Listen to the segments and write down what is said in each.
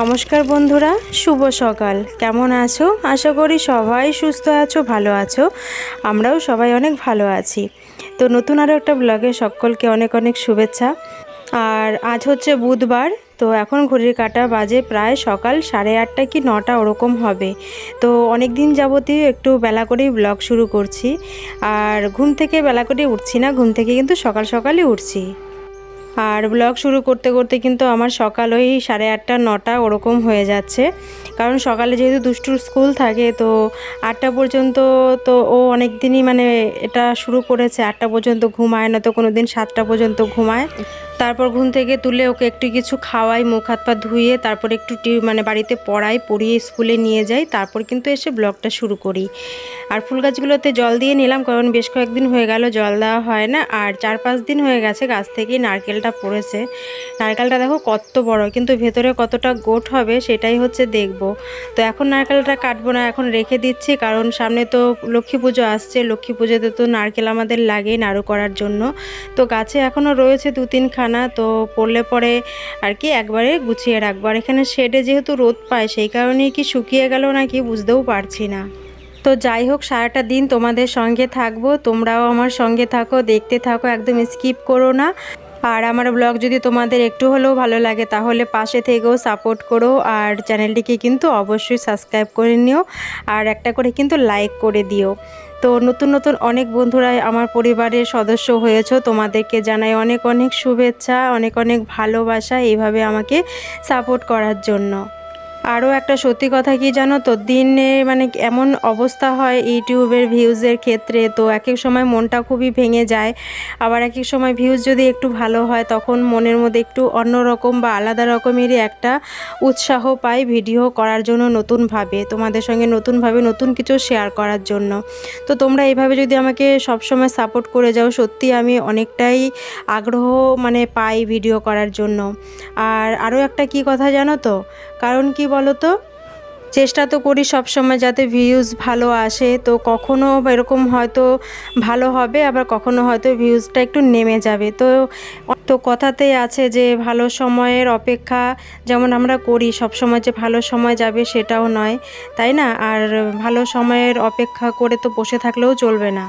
নমস্কার বন্ধুরা, শুভ সকাল। কেমন আছো? আশা করি সবাই সুস্থ আছো, ভালো আছো। আমরাও সবাই অনেক ভালো আছি। তো নতুন আরও একটা ব্লগে সকলকে অনেক অনেক শুভেচ্ছা। আর আজ হচ্ছে বুধবার, তো এখন ঘড়ির কাটা বাজে প্রায় সকাল সাড়ে আটটা কি নটা ওরকম হবে। তো অনেক দিন যাবতীয় একটু বেলা করেই ব্লগ শুরু করছি। আর ঘুম থেকে বেলা করে উঠছি না, ঘুম থেকে কিন্তু সকাল সকালই উঠছি। আর ব্লগ শুরু করতে করতে কিন্তু আমার সকাল ওই সাড়ে আটটা, নটা ওরকম হয়ে যাচ্ছে। কারণ সকালে যেহেতু দুষ্টুর স্কুল থাকে, তো আটটা পর্যন্ত তো ও অনেক দিনই মানে এটা শুরু করেছে। আটটা পর্যন্ত ঘুমায় না, তো কোনো দিন সাতটা পর্যন্ত ঘুমায়। তারপর ঘুম থেকে তুলে ওকে একটু কিছু খাওয়াই, মুখ হাত পা ধুয়ে তারপর একটু মানে বাড়িতে পড়াই, পড়িয়ে স্কুলে নিয়ে যাই, তারপর কিন্তু এসে ব্লগটা শুরু করি। আর ফুল গাছগুলোতে জল দিয়ে নিলাম, কারণ বেশ কয়েকদিন হয়ে গেল জল দেওয়া হয় না, আর চার পাঁচ দিন হয়ে গেছে গাছ থেকেই নারকেলটা পড়েছে। নারকেলটা দেখো কত বড়, কিন্তু ভেতরে কতটা গোট হবে সেটাই হচ্ছে দেখব। তো এখন নারকেলটা কাটবো না, এখন রেখে দিচ্ছি, কারণ সামনে তো লক্ষ্মী পুজো আসছে, লক্ষ্মী পুজোতে তো নারকেল আমাদের লাগে নাড়ু করার জন্য। তো গাছে এখনও রয়েছে দু তিনখানা তো পড়লে পরে আর কি একবারে গুছিয়ে রাখব। আর এখানে শেডে যেহেতু রোদ পায়, সেই কারণে কি শুকিয়ে গেল নাকি বুঝতেও পারছি না। তো যাই হোক, সারাটা দিন তোমাদের সঙ্গে থাকব। তোমরাও আমার সঙ্গে থাকো, দেখতে থাকো, একদম স্কিপ করো না। আর আমার ব্লগ যদি তোমাদের একটু হলেও ভালো লাগে, তাহলে পাশে থেকেও সাপোর্ট করো। আর চ্যানেলটিকে কিন্তু অবশ্যই সাবস্ক্রাইব করে নিও। আর একটা করে কিন্তু লাইক করে দিও। তো নতুন নতুন অনেক বন্ধুরাই আমার পরিবারের সদস্য হয়েছো। তোমাদেরকে জানাই অনেক অনেক শুভেচ্ছা, অনেক অনেক ভালোবাসা এইভাবে আমাকে সাপোর্ট করার জন্য। আরও একটা সত্যি কথা কি জানো তো? দিনে মানে এমন অবস্থা হয় ইউটিউবের ভিউজের ক্ষেত্রে, তো এক এক সময় মনটা খুবই ভেঙে যায়। আবার এক এক সময় ভিউজ যদি একটু ভালো হয়, তখন মনের মধ্যে একটু অন্যরকম বা আলাদা রকমেরই একটা উৎসাহ পাই ভিডিও করার জন্য নতুনভাবে, তোমাদের সঙ্গে নতুনভাবে নতুন কিছু শেয়ার করার জন্য। তো তোমরা এইভাবে যদি আমাকে সবসময় সাপোর্ট করে যাও, সত্যি আমি অনেকটাই আগ্রহ মানে পাই ভিডিও করার জন্য। আর আরও একটা কি কথা জানো তো? কারণ কি বলো তো চেষ্টা তো করি সব সময় যাতে ভিউজ ভালো আসে। তো কখনো এরকম হয়তো ভালো হবে, আবার কখনো হয়তো ভিউজটা একটু নেমে যাবে। তো তো কথাতেই আছে যে, ভালো সময়ের অপেক্ষা যেমন আমরা করি সব সময় যে ভালো সময় যাবে সেটাও নয়, তাই না? আর ভালো সময়ের অপেক্ষা করে তো বসে থাকলেও চলবে না।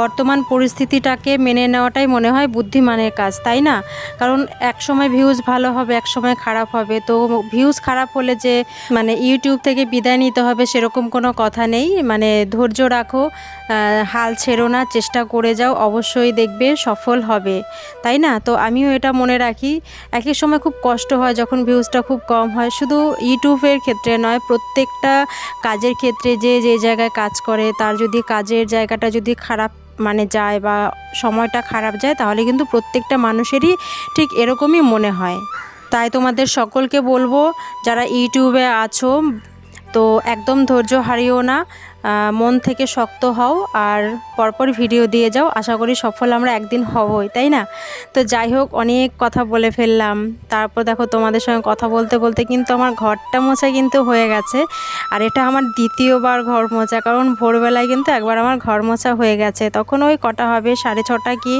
বর্তমান পরিস্থিতিটাকে মেনে নেওয়াটাই মনে হয় বুদ্ধিমানের কাজ, তাই না? কারণ এক সময় ভিউজ ভালো হবে এক সময় খারাপ হবে। তো ভিউজ খারাপ হলে যে মানে ইউটিউব থেকে বিদায় নিতে হবে সেরকম কোনো কথা নেই। মানে ধৈর্য রাখো হাল ছেড়ো না, চেষ্টা করে যাও, অবশ্যই দেখবে সফল হবে। তাই না? তো আমিও এটা মনে রাখি। একই সময় খুব কষ্ট হয় যখন ভিউজটা খুব কম হয়। শুধু ইউটিউবের ক্ষেত্রে নয়, প্রত্যেকটা কাজের ক্ষেত্রে যে যে জায়গায় কাজ করে, তার যদি কাজের জায়গাটা যদি খারাপ মানে যায় বা সময়টা খারাপ যায়, তাহলে কিন্তু প্রত্যেকটা মানুষেরই ঠিক এরকমই মনে হয়। তাই তোমাদের সকলকে বলব, যারা ইউটিউবে আছো, তো একদম ধৈর্য হারিও না। মন থেকে শক্ত হও আর পরপর ভিডিও দিয়ে যাও। আশা করি সফল আমরা একদিন হবই, তাই না? তো যাই হোক, অনেক কথা বলে ফেললাম। তারপর দেখো তোমাদের সঙ্গে কথা বলতে বলতে কিন্তু আমার ঘরটা মোছা কিন্তু হয়ে গেছে। আর এটা আমার দ্বিতীয়বার ঘর মোছা, কারণ ভোরবেলায় কিন্তু একবার আমার ঘর মোছা হয়ে গেছে। তখন ওই কটা হবে, সাড়ে ছটা কি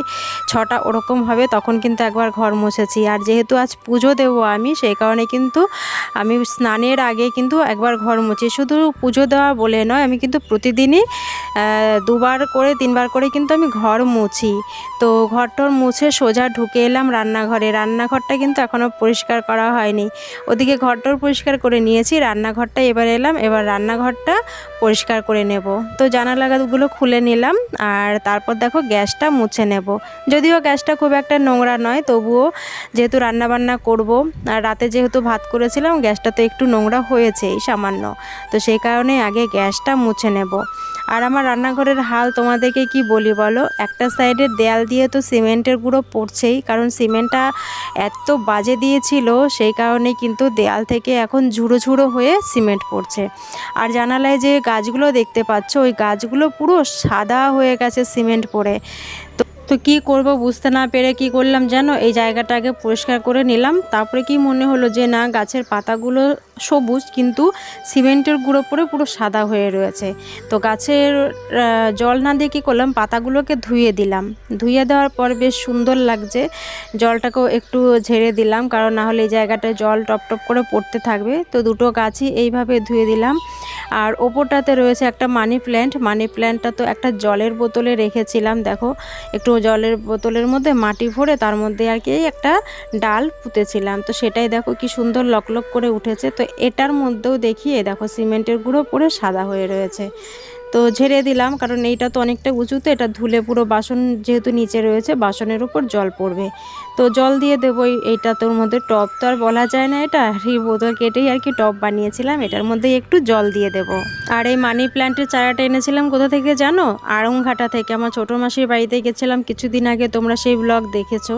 ছটা ওরকম হবে, তখন কিন্তু একবার ঘর মুছেছি। আর যেহেতু আজ পুজো দেবো আমি, সেই কারণে কিন্তু আমি স্নানের আগে কিন্তু একবার ঘর মুছি। শুধু পুজো দেওয়া বলে নয়, আমি কিন্তু প্রতিদিনই দুবার করে, তিনবার করে কিন্তু আমি ঘর মুছি। তো ঘর টর মুছে সোজা ঢুকে এলাম রান্নাঘরে। রান্নাঘরটা কিন্তু এখনও পরিষ্কার করা হয়নি। ওদিকে ঘরটর পরিষ্কার করে নিয়েছি, রান্নাঘরটা এবার এলাম, এবার রান্নাঘরটা পরিষ্কার করে নেব। তো জানালাগুলো খুলে নিলাম, আর তারপর দেখো গ্যাসটা মুছে নেব। যদিও গ্যাসটা খুব একটা নোংরা নয়, তবুও যেহেতু রান্নাবান্না করব, আর রাতে যেহেতু ভাত করেছিলাম, গ্যাসটা তো একটু নোংরা হয়েছেই সামান্য। তো সেই কারণে আগে গ্যাসটা মুছে নেব। আর আমার রান্নাঘরের হাল তোমাদেরকে কি বলি বলো? একটা সাইডের দেয়াল দিয়ে তো সিমেন্টের গুঁড়ো পড়ছেই, কারণ সিমেন্টটা এত বাজে দিয়েছিল, সেই কারণে কিন্তু দেয়াল থেকে এখন ঝুড়ো ঝুড়ো হয়ে সিমেন্ট পড়ছে। আর জানালায় যে গাছগুলো দেখতে পাচ্ছ, ওই গাছগুলো পুরো সাদা হয়ে গেছে সিমেন্ট পড়ে। তো তো কী করব বুঝতে না পেরে কি করলাম জানো? এই জায়গাটাকে পরিষ্কার করে নিলাম। তারপরে কি মনে হলো যে না, গাছের পাতাগুলো সবুজ, কিন্তু সিমেন্টের গুঁড়ো পরে পুরো সাদা হয়ে রয়েছে। তো গাছের জল না দিয়ে কী করলাম? পাতাগুলোকে ধুয়ে দিলাম। ধুয়ে দেওয়ার পর বেশ সুন্দর লাগছে। জলটাকেও একটু ঝেড়ে দিলাম, কারণ না হলে এই জায়গাটায় জল টপ টপ করে পড়তে থাকবে। তো দুটো গাছই এইভাবে ধুয়ে দিলাম। আর ওপরটাতে রয়েছে একটা মানি প্ল্যান্ট। মানি প্ল্যান্টটা তো একটা জলের বোতলে রেখেছিলাম, দেখো। একটু জলের বোতলের মধ্যে মাটি ভরে তার মধ্যে আর কি একটা ডাল পুঁতেছিলাম। তো সেটাই দেখো কি সুন্দর লকলক করে উঠেছে। তো এটার মধ্যেও দেখিয়ে দেখো সিমেন্টের গুঁড়ো পুরো সাদা হয়ে রয়েছে। তো ঝেড়ে দিলাম, কারণ এইটা তো অনেকটা উঁচুতে, এটা ধুলে পুরো বাসন যেহেতু নিচে রয়েছে, বাসনের উপর জল পড়বে। তো জল দিয়ে দেবো এই- এইটা তোর মধ্যে টপ তো আর বলা যায় না এটা এই বোতল কেটেই আর কি টপ বানিয়েছিলাম, এটার মধ্যে একটু জল দিয়ে দেব। আর এই মানি প্ল্যান্টের চারাটা এনেছিলাম কোথা থেকে জানো? আড়ংঘাটা থেকে, আমার ছোটো মাসির বাড়িতে গেছিলাম কিছুদিন আগে, তোমরা সেই ব্লগ দেখেছ।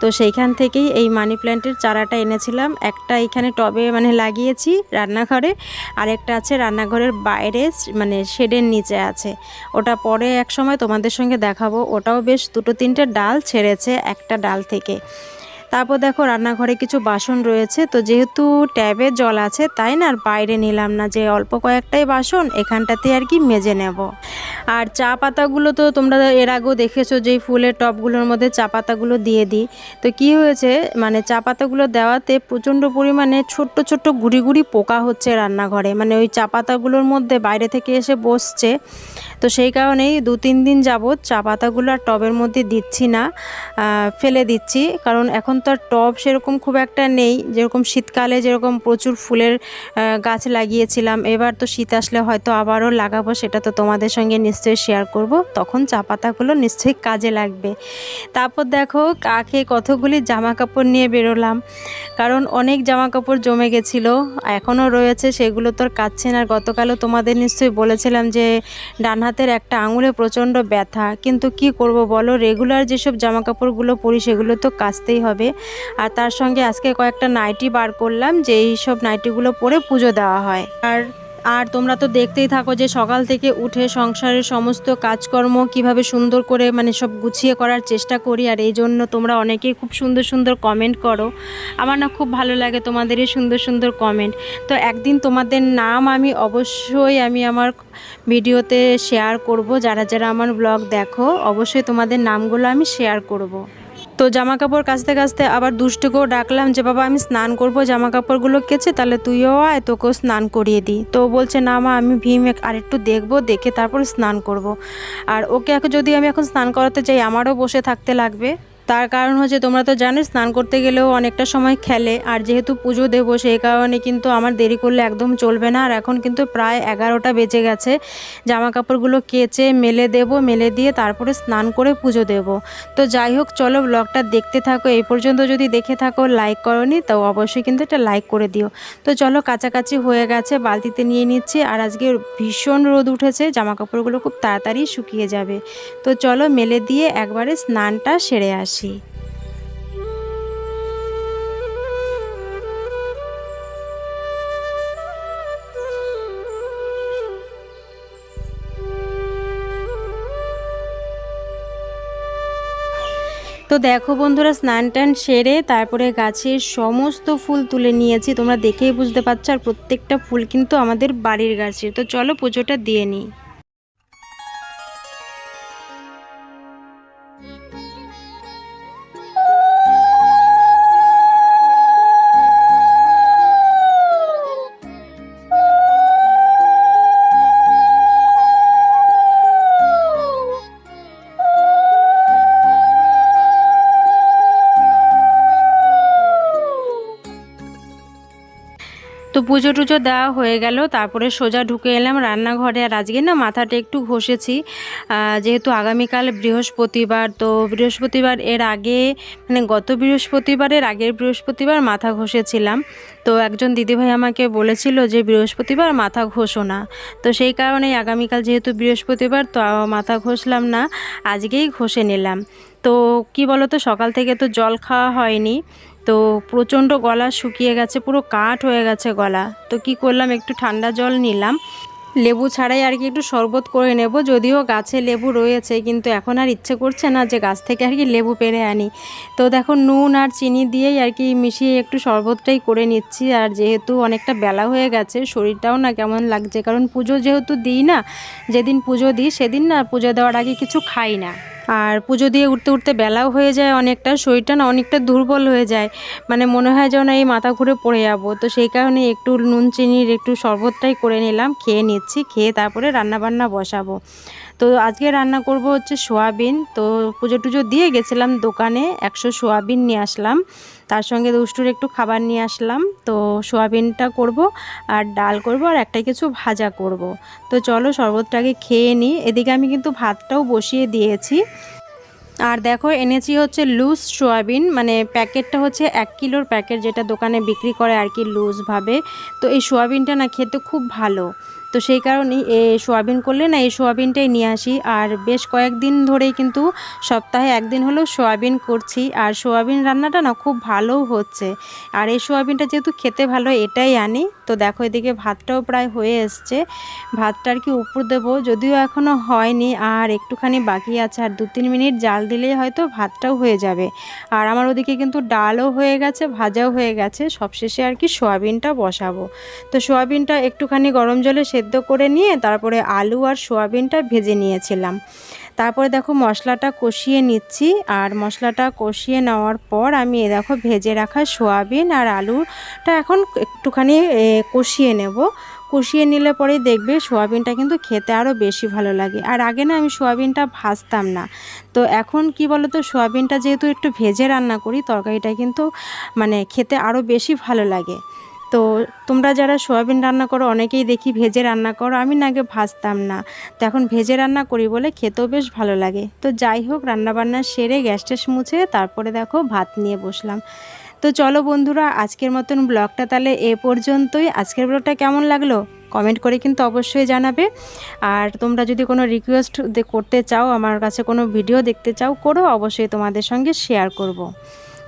তো সেইখান থেকেই এই মানি প্ল্যান্টের চারাটা এনেছিলাম, একটা এখানে টবে মানে লাগিয়েছি রান্নাঘরে, আর একটা আছে রান্নাঘরের বাইরে মানে শেডের নিচে আছে। ওটা পরে এক সময় তোমাদের সঙ্গে দেখাবো। ওটাও বেশ দুটো তিনটে ডাল ছেড়েছে একটা ডাল থেকে। তারপর দেখো রান্নাঘরে কিছু বাসন রয়েছে। তো যেহেতু ট্যাবে জল আছে, তাই না? আর বাইরে নিলাম না যে অল্প কয়েকটাই বাসন, এখানটাতে আর কি মেজে নেব। আর চা পাতাগুলো তো তোমরা এর আগেও দেখেছ যে ফুলের টবগুলোর মধ্যে চা পাতাগুলো দিয়ে দিই। তো কি হয়েছে মানে চা পাতাগুলো দেওয়াতে প্রচণ্ড পরিমাণে ছোট্ট ছোট্ট গুড়ি গুড়ি পোকা হচ্ছে রান্নাঘরে। মানে ওই চা পাতাগুলোর মধ্যে বাইরে থেকে এসে বসছে। তো সেই কারণেই দু তিন দিন যাবৎ চা পাতাগুলো আর টবের মধ্যে দিচ্ছি না ফেলে দিচ্ছি। কারণ এখন তো আর টব সেরকম খুব একটা নেই। যেরকম শীতকালে যেরকম প্রচুর ফুলের গাছ লাগিয়েছিলাম, এবার তো শীত আসলে হয়তো আবারও লাগাবো, সেটা তো তোমাদের সঙ্গে নিশ্চয়ই শেয়ার করব। তখন চা পাতাগুলো নিশ্চয়ই কাজে লাগবে। তারপর দেখো কাকে কতগুলি জামা কাপড় নিয়ে বেরোলাম। কারণ অনেক জামা কাপড় জমে গেছিল, এখনও রয়েছে, সেগুলো তো আর না। আর গতকালও তোমাদের নিশ্চয়ই বলেছিলাম যে, ডান হাতের একটা আঙুলে প্রচণ্ড ব্যথা। কিন্তু কি করব বলো রেগুলার যেসব জামা কাপড়গুলো পরি, সেগুলো তো কাচতেই হবে। আর তার সঙ্গে আজকে কয়েকটা নাইটি বার করলাম যে এই সব নাইটিগুলো পরে পুজো দেওয়া হয়। আর আর তোমরা তো দেখতেই থাকো যে সকাল থেকে উঠে সংসারের সমস্ত কাজকর্ম কীভাবে সুন্দর করে মানে সব গুছিয়ে করার চেষ্টা করি, আর এই জন্য তোমরা অনেকেই খুব সুন্দর সুন্দর কমেন্ট করো। আমার না খুব ভালো লাগে তোমাদের এই সুন্দর সুন্দর কমেন্ট তো একদিন তোমাদের নাম আমি অবশ্যই আমি আমার ভিডিওতে শেয়ার করব, যারা যারা আমার ব্লগ দেখো, অবশ্যই তোমাদের নামগুলো আমি শেয়ার করব। তো জামা কাপড় কাচতে কাচতে আবার দুষ্টুকেও ডাকলাম যে, বাবা, আমি স্নান করব জামা কাপড়গুলো কেচে তাহলে তুইও আয়, তোকেও স্নান করিয়ে দিই তো বলছে, না মা, আমি ভীম আর একটু দেখব, দেখে তারপর স্নান করব। আর ওকে এখন যদি আমি এখন স্নান করাতে চাই আমারও বসে থাকতে লাগবে তার কারণ হচ্ছে তোমরা তো জানো স্নান করতে গেলেও অনেকটা সময় খেলে। আর যেহেতু পুজো দেবো, সেই কারণে কিন্তু আমার দেরি করলে একদম চলবে না। আর এখন কিন্তু প্রায় এগারোটা বেজে গেছে। জামা কাপড়গুলো কেচে মেলে দেব, মেলে দিয়ে তারপরে স্নান করে পুজো দেব। তো যাই হোক, চলো ব্লগটা দেখতে থাকো। এই পর্যন্ত যদি দেখে থাকো লাইক করনি, তো অবশ্যই কিন্তু একটা লাইক করে দিও। তো চলো, কাছাকাছি হয়ে গেছে, বালতিতে নিয়ে নিচ্ছি। আর আজকে ভীষণ রোদ উঠেছে জামা কাপড়গুলো খুব তাড়াতাড়ি শুকিয়ে যাবে। তো চলো, মেলে দিয়ে একবারে স্নানটা সেরে আসি। তো দেখো বন্ধুরা, স্নান টান সেরে তারপরে গাছের সমস্ত ফুল তুলে নিয়েছি। তোমরা দেখেই বুঝতে পারছ, আর প্রত্যেকটা ফুল কিন্তু আমাদের বাড়ির গাছের তো চলো পুজোটা দিয়ে নিই। তো পুজো টুজো দেওয়া হয়ে গেল, তারপরে সোজা ঢুকে এলাম রান্নাঘরে। আর আজকে না মাথাটা একটু ঘষেছি। যেহেতু আগামীকাল বৃহস্পতিবার, তো বৃহস্পতিবার এর আগে মানে গত বৃহস্পতিবারের আগের বৃহস্পতিবার মাথা ঘষেছিলাম। তো একজন দিদিভাই আমাকে বলেছিল যে বৃহস্পতিবার মাথা ঘষো না। তো সেই কারণেই আগামীকাল যেহেতু বৃহস্পতিবার, তো মাথা ঘষলাম না, আজকেই ঘষে নিলাম। তো কি বলো তো সকাল থেকে তো জল খাওয়া হয়নি। তো প্রচণ্ড গলা শুকিয়ে গেছে, পুরো কাঠ হয়ে গেছে গলা। তো কি করলাম, একটু ঠান্ডা জল নিলাম। লেবু ছাড়াই আর কি একটু শরবত করে নেব, যদিও গাছে লেবু রয়েছে, কিন্তু এখন আর ইচ্ছে করছে না যে গাছ থেকে আর কি লেবু পেরে আনি। তো দেখো, নুন আর চিনি দিয়েই আর কি মিশিয়ে একটু শরবতটাই করে নিচ্ছি, আর যেহেতু অনেকটা বেলা হয়ে গেছে, শরীরটাও না কেমন লাগছে। কারণ পুজো যেহেতু দিই না, যেদিন পুজো দিই, সেদিন না পুজো দেওয়ার আগে কিছু খাই না। আর পুজো দিয়ে উঠতে উঠতে বেলাও হয়ে যায় অনেকটা, শরীরটা না অনেকটা দুর্বল হয়ে যায়। মানে মনে হয় যেন এই মাথা ঘুরে পড়ে যাব। তো সেই কারণে একটু নুন চিনির একটু শরবতটাই করে নিলাম, খেয়ে নিচ্ছি, খেয়ে তারপরে রান্নাবান্না বসাবো। তো আজকে রান্না করব হচ্ছে সোয়াবিন। তো পুজো টুজো দিয়ে গেছিলাম দোকানে, একশো সোয়াবিন নিয়ে আসলাম। তার সঙ্গে দুষ্টুর একটু খাবার নিয়ে আসলাম। তো সোয়াবিনটা করব আর ডাল করব আর একটা কিছু ভাজা করব। তো চলো শরবতটাকে খেয়ে নিই। এদিকে আমি কিন্তু ভাতটাও বসিয়ে দিয়েছি। আর দেখো এনেছি হচ্ছে লুজ সোয়াবিন মানে প্যাকেটটা হচ্ছে এক কিলোর প্যাকেট যেটা দোকানে বিক্রি করে আর কি লুজভাবে তো এই সোয়াবিনটা না খেতে খুব ভালো। তো সেই কারণেই এ সোয়াবিন করলে না, এই সোয়াবিনটাই নিয়ে আসি। আর বেশ কয়েকদিন ধরেই কিন্তু সপ্তাহে একদিন হলেও সোয়াবিন করছি। আর সোয়াবিন রান্নাটা না খুব ভালোও হচ্ছে। আর এই সোয়াবিনটা যেহেতু খেতে ভালো, এটাই আনি। তো দেখো এদিকে ভাতটাও প্রায় হয়ে এসছে। ভাতটা আর কি উপর দেবো, যদিও এখনও হয়নি। আর একটুখানি বাকি আছে, আর দু তিন মিনিট জাল দিলেই হয়তো ভাতটাও হয়ে যাবে। আর আমার ওদিকে কিন্তু ডালও হয়ে গেছে, ভাজাও হয়ে গেছে। সবশেষে আর কি সোয়াবিনটা বসাবো। তো সোয়াবিনটা একটুখানি গরম জলে সেদ্ধ করে নিয়ে তারপরে আলু আর সোয়াবিনটা ভেজে নিয়েছিলাম। তারপরে দেখো মশলাটা কষিয়ে নিচ্ছি আর মশলাটা কষিয়ে নেওয়ার পর আমি এ দেখো ভেজে রাখা সোয়াবিন আর আলুটা এখন একটুখানি কষিয়ে নেব। কষিয়ে নিলে পরেই দেখবে সোয়াবিনটা কিন্তু খেতে আরও বেশি ভালো লাগে। আর আগে না আমি সোয়াবিনটা ভাজতাম না। তো এখন কি বলো তো সোয়াবিনটা যেহেতু একটু ভেজে রান্না করি, তরকারিটা কিন্তু মানে খেতে আরও বেশি ভালো লাগে। তো তোমরা যারা সোয়াবিন রান্না করো, অনেকেই দেখি ভেজে রান্না করো, আমি না আগে ভাজতাম না। তো এখন ভেজে রান্না করি বলে খেতেও বেশ ভালো লাগে। তো যাই হোক, রান্নাবান্না সেরে গ্যাস মুছে তারপরে দেখো ভাত নিয়ে বসলাম। তো চলো বন্ধুরা, আজকের মতন ব্লগটা তাহলে এ পর্যন্তই। আজকের ব্লগটা কেমন লাগল? কমেন্ট করে কিন্তু অবশ্যই জানাবে। আর তোমরা যদি কোনো রিকোয়েস্ট করতে চাও, আমার কাছে কোনো ভিডিও দেখতে চাও, করো, অবশ্যই তোমাদের সঙ্গে শেয়ার করব।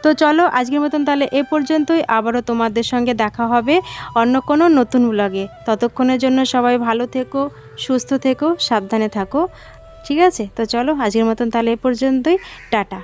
তো চলো আজকের মতন তাহলে এ পর্যন্তই। আবারও তোমাদের সঙ্গে দেখা হবে অন্য কোনো নতুন ব্লগে ততক্ষণের জন্য সবাই ভালো থেকো, সুস্থ থেকো, সাবধানে থাকো। ঠিক আছে? তো চলো আজকের মতন তাহলে এ পর্যন্তই। টাটা।